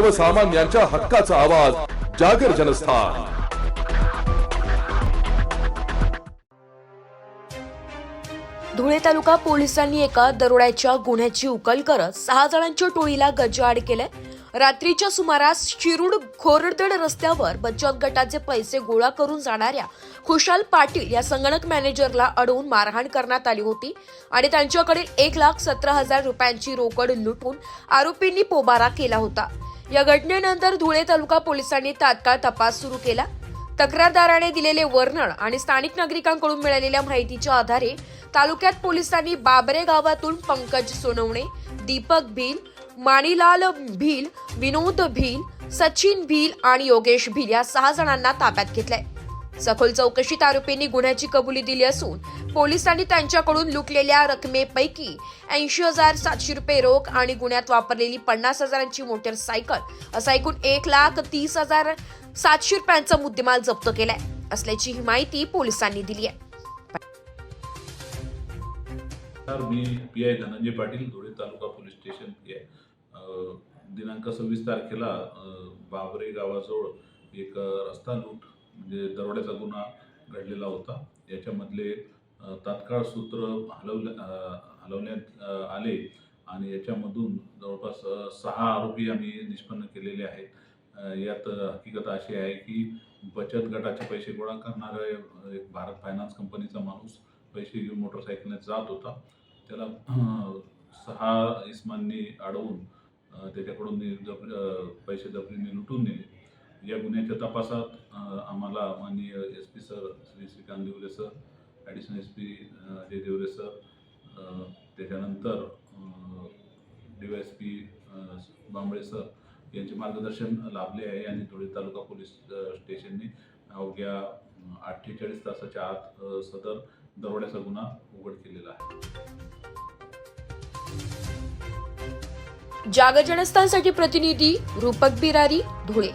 सर्वसामान्यांच्या हक्काचा आवाज जागर जनस्थान. धुळे तालुका पोलिसांनी एका दरोड्याच्या गुन्ह्याची उकल करत सहा जणांच्या टोळीला गजाआड केलंय. रात्रीच्या सुमारास शिरूड खोरदड रस्त्यावर बचत गटाचे पैसे गोळा करून जाणाऱ्या खुशाल पाटील या संगणक मॅनेजरला अडवून मारहाण करण्यात आली होती आणि त्यांच्याकडील एक लाख सतरा हजार रुपयांची रोकड लुटून आरोपींनी पोबारा केला होता. या घटनेनंतर धुळे तालुका पोलिसांनी तात्काळ तपास सुरू केला. तक्रारदाराने दिलेले वर्णन आणि स्थानिक नागरिकांकडून मिळालेल्या माहितीच्या आधारे तालुक्यात पोलिसांनी बाबरे गावातून पंकज सोनवणे दीपक भील माणीलाल भील विनोद भील सचिन भील आणि योगेश भील या सहा जणांना ताब्यात घेतलंय. सखोल चौकशीत आरोपींनी गुन्ह्याची कबुली दिली असून पोलिसांनी त्यांच्याकडून लुटलेल्या रकमेपैकी ऐंशी हजार सातशे रुपये रोख आणि गुन्ह्यात वापरलेली पन्नास हजारांची मोटरसायकल असा एकूण एक लाख तीस हजार सातशे रुपयांचा मुद्देमाल जप्त केलाय असल्याची ही माहिती पोलिसांनी दिली आहे. मी P I Dhananjay Patil Dhule taluka police station P I. दिनांक सव्वीस तारखेला बाबरे गावाजवळ एक रस्ता लूट म्हणजे दरोड्याचा गुन्हा घडलेला होता. याच्यामधले तात्काळ सूत्र हलवल्या हलवण्यात आले आणि याच्यामधून जवळपास सहा आरोपी आम्ही निष्पन्न केलेले आहेत. यात हकीकत अशी आहे की बचत गटाचे पैसे गोळा करणारा एक भारत फायनान्स कंपनीचा माणूस पैसे घेऊन मोटरसायकलने जात होता. त्याला सहा इस्मांनी अडवून त्याच्याकडून नि- जब पैसे जबरीने लुटून नेले. या गुन्ह्याच्या तपासात आम्हाला माननीय S P sir Shri Shrikant Deore sir additional S P Ajay Deore sir त्याच्यानंतर D Y S P Bambale sir यांचे मार्गदर्शन लाभले आहे आणि धुळे तालुका पोलीस स्टेशनने अवघ्या अठ्ठेचाळीस तासाच्या आत सदर दरोड्याचा गुन्हा उघड केलेला आहे. जागजनस्थांसाठी प्रतिनिधी रूपक बिरारी धुळे.